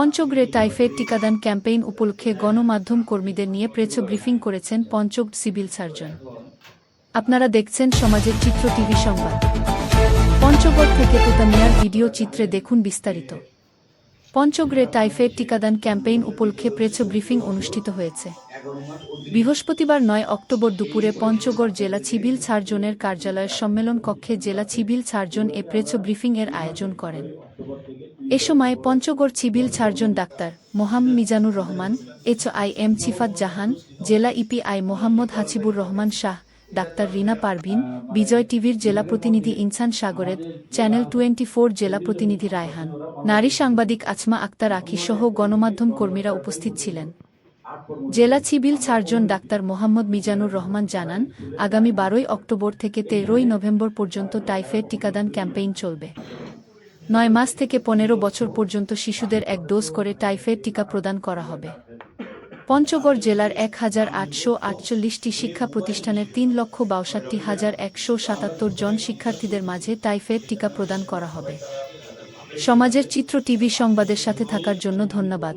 পঞ্চগড়ে টাইফয়েড টিকাদান ক্যাম্পেইন উপলক্ষে গণমাধ্যম কর্মীদের নিয়ে প্রেছ ব্রিফিং করেছেন পঞ্চগ সিভিল সার্জন। আপনারা দেখছেন সমাজের চিত্র টিভি সংবাদ। পঞ্চগড় থেকে তোতামিয়ার ভিডিও চিত্রে দেখুন বিস্তারিত। পঞ্চগড়ে টাইফয়েড টিকাদান ক্যাম্পেইন উপলক্ষে প্রেস ব্রিফিং অনুষ্ঠিত হয়েছে। বৃহস্পতিবার নয় অক্টোবর দুপুরে পঞ্চগড় জেলা সিভিল সার্জনের কার্যালয়ের সম্মেলন কক্ষে জেলা সিভিল সার্জন এ প্রেস ব্রিফিং এর আয়োজন করেন। এ সময় Panchagarh civil surgeon doctor Mohammad Mizanur Rahman, H I M Sifat Jahan, জেলা ইপিআই মোহাম্মদ হাসিবুর রহমান শাহ, ডাক্তার রিনা পারভিন, বিজয় টিভির জেলা প্রতিনিধি ইনসান সাগরেদ চ্যানেল টোয়েন্টি জেলা প্রতিনিধি রায়হান। নারী সাংবাদিক আছমা আক্তার আখি সহ গণমাধ্যম কর্মীরা উপস্থিত ছিলেন। জেলা civil surgeon doctor Mohammad Mizanur Rahman জানান, আগামী বারোই অক্টোবর থেকে তেরোই নভেম্বর পর্যন্ত টাইফয়েড টিকাদান ক্যাম্পেইন চলবে। নয় মাস থেকে পনেরো বছর পর্যন্ত শিশুদের এক ডোজ করে টাইফয়েড টিকা প্রদান করা হবে। পঞ্চগড় জেলার এক হাজার আটশো আটচল্লিশটি শিক্ষা প্রতিষ্ঠানের তিন লক্ষ বাষট্টি হাজার একশো সাতাত্তর জন শিক্ষার্থীদের মাঝে টাইফয়েড টিকা প্রদান করা হবে। সমাজের চিত্র টিভি সংবাদের সাথে থাকার জন্য ধন্যবাদ।